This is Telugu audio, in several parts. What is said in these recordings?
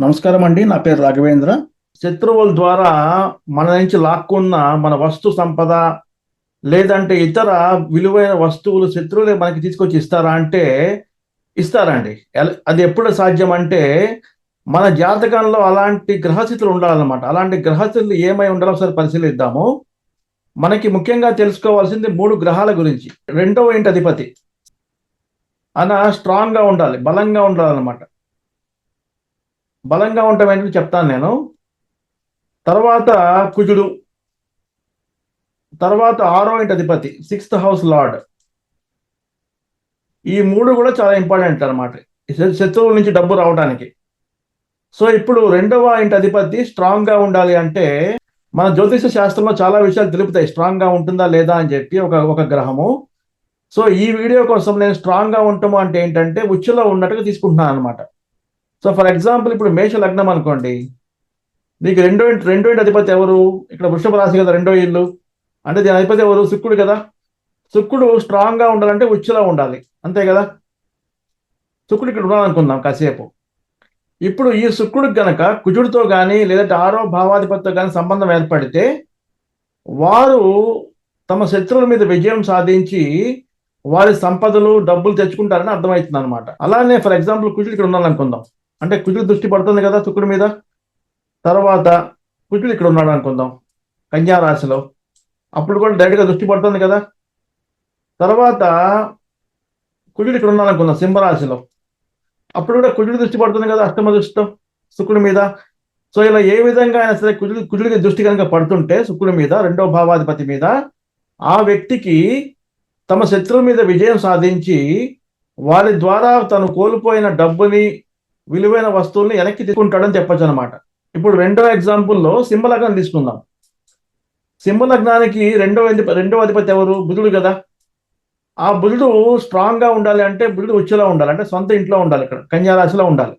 నమస్కారం అండి నా పేరు రాఘవేంద్ర. శత్రువుల ద్వారా మన నుంచి లాక్కున్న మన వస్తు సంపద లేదంటే ఇతర విలువైన వస్తువులు శత్రువులే మనకి తీసుకొచ్చి ఇస్తారా అంటే ఇస్తారండి. అది ఎప్పుడు సాధ్యం అంటే మన జాతకంలో అలాంటి గ్రహస్థితులు ఉండాలన్నమాట. అలాంటి గ్రహస్థితులు ఏమై ఉండాలో ఒకసారి పరిశీలిద్దాము. మనకి ముఖ్యంగా తెలుసుకోవాల్సింది మూడు గ్రహాల గురించి. రెండవ ఇంటి అధిపతి? అన స్ట్రాంగ్గా ఉండాలి బలంగా ఉండాలన్నమాట. బలంగా ఉంటామని చెప్తాను నేను. తర్వాత కుజుడు. తర్వాత ఆరో ఇంటి అధిపతి సిక్స్త్ హౌస్ లార్డ్ ఈ మూడు కూడా చాలా ఇంపార్టెంట్ అనమాట శత్రువుల నుంచి డబ్బు రావడానికి సో ఇప్పుడు రెండవ ఇంటి అధిపతి స్ట్రాంగ్గా ఉండాలి అంటే మన జ్యోతిష శాస్త్రంలో చాలా విషయాలు తెలుపుతాయి. స్ట్రాంగ్గా ఉంటుందా లేదా అని చెప్పి ఒక ఒక గ్రహము. సో ఈ వీడియో కోసం నేను స్ట్రాంగ్గా ఉంటాము అంటే ఏంటంటే ఉచ్చులో ఉన్నట్టుగా తీసుకుంటున్నాను అనమాట సో ఫర్ ఎగ్జాంపుల్ ఇప్పుడు మేష లగ్నం అనుకోండి. నీకు రెండో రెండో ఇంటి అధిపతి ఎవరు? ఇక్కడ వృషభ రాశి కదా రెండో ఇల్లు. అంటే దీని అధిపతి ఎవరు? శుక్రుడు కదా. శుక్రుడు స్ట్రాంగ్గా ఉండాలంటే ఉచ్చులో ఉండాలి. అంతే కదా? శుక్రుడు ఇక్కడ ఉండాలనుకుందాం కాసేపు. ఇప్పుడు ఈ శుక్రుడికి గనక కుజుడితో కానీ లేదంటే ఆరో భావాధిపతితో కానీ సంబంధం ఏర్పడితే వారు తమ శత్రువుల మీద విజయం సాధించి వారి సంపదలు డబ్బులు తెచ్చుకుంటారని అర్థమవుతుంది అనమాట అలానే ఫర్ ఎగ్జాంపుల్ కుజుడు ఇక్కడ ఉండాలనుకుందాం అంటే కుజుడు దృష్టి పడుతుంది కదా శుక్రుడి మీద? తర్వాత కుజుడు ఇక్కడ ఉన్నాడు అనుకుందాం కన్యా రాశిలో. అప్పుడు కూడా డైరెక్ట్గా దృష్టి పడుతుంది కదా? తర్వాత కుజుడు ఇక్కడ ఉన్నాడు అనుకుందాం సింహరాశిలో. అప్పుడు కూడా కుజుడు దృష్టి పడుతుంది కదా అష్టమ దృష్టితో శుక్రుడి మీద. సో ఇలా ఏ విధంగా అయినా సరే కుజుడు కుజుడికి దృష్టి కనుక పడుతుంటే శుక్రుడి మీద రెండో భావాధిపతి మీద ఆ వ్యక్తికి తమ శత్రువు మీద విజయం సాధించి వారి ద్వారా తను కోల్పోయిన డబ్బుని విలువైన వస్తువుల్ని వెనక్కి తీసుకుంటాడని చెప్పొచ్చు అనమాట ఇప్పుడు రెండో ఎగ్జాంపుల్లో సింహలగ్నం తీసుకుందాం. సింహలగ్నానికి రెండో అధిప- రెండో అధిపతి ఎవరు? బుధుడు కదా. ఆ బుధుడు స్ట్రాంగ్గా ఉండాలి అంటే బుధుడు ఉచ్చులో ఉండాలి. అంటే సొంత ఇంట్లో ఉండాలి ఇక్కడ. కన్యారాశిలో ఉండాలి.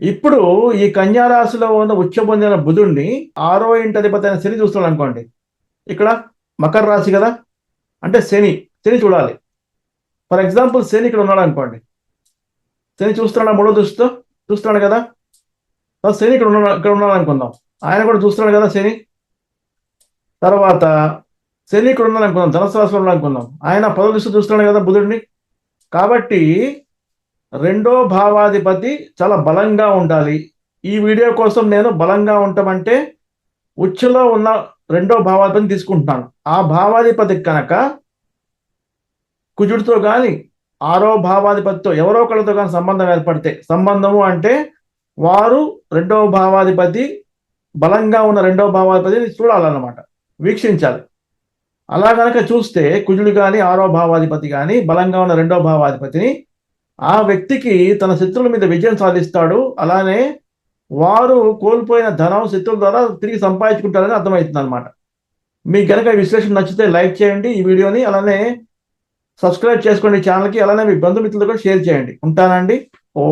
ఇప్పుడు ఈ కన్యారాశిలో ఉన్న ఉచ్చ పొందిన బుధుడిని ఆరో ఇంటి అధిపతి అయిన శని చూస్తున్నాడు అనుకోండి. ఇక్కడ మకర రాశి కదా. అంటే శని శని చూడాలి. ఫర్ ఎగ్జాంపుల్ శని ఇక్కడ ఉన్నాడు అనుకోండి. శని చూస్తున్నాడు? మూడో దృష్టితో చూస్తున్నాడు కదా? సో శని ఇక్కడ ఉన్నాడు ఇక్కడ ఉన్నాడు అనుకుందాం ఆయన కూడా చూస్తున్నాడు కదా శని? తర్వాత శని ఇక్కడ ఉన్నాడు అనుకుందాం ధనసు రాశిలో ఉన్నాడు అనుకుందాం ఆయన పదో దృష్టి చూస్తున్నాడు కదా బుధుడిని? కాబట్టి రెండో భావాధిపతి చాలా బలంగా ఉండాలి. ఈ వీడియో కోసం నేను బలంగా ఉంటామంటే ఉచ్చులో ఉన్న రెండో భావాధిపతిని తీసుకుంటున్నాను. ఆ భావాధిపతి కనుక కుజుడితో కానీ ఆరో భావాధిపతితో ఎవరో ఒకరితో కానీ సంబంధం ఏర్పడితే సంబంధము అంటే వారు రెండవ భావాధిపతి బలంగా ఉన్న రెండవ భావాధిపతిని చూడాలన్నమాట వీక్షించాలి. అలా కనుక చూస్తే కుజుడు కానీ ఆరో భావాధిపతి కానీ బలంగా ఉన్న రెండో భావాధిపతిని ఆ వ్యక్తికి తన శత్రువుల మీద విజయం సాధిస్తాడు. అలానే వారు కోల్పోయిన ధనం శత్రువుల ద్వారా తిరిగి సంపాదించుకుంటారని అర్థమవుతుంది అనమాట మీకు కనుక విశ్లేషణ నచ్చితే లైక్ చేయండి ఈ వీడియోని. అలానే సబ్స్క్రైబ్ చేసుకోండి ఛానల్కి అలానే మీ బంధుమిత్రులు కూడా షేర్ చేయండి. ఉంటానండి. ఓ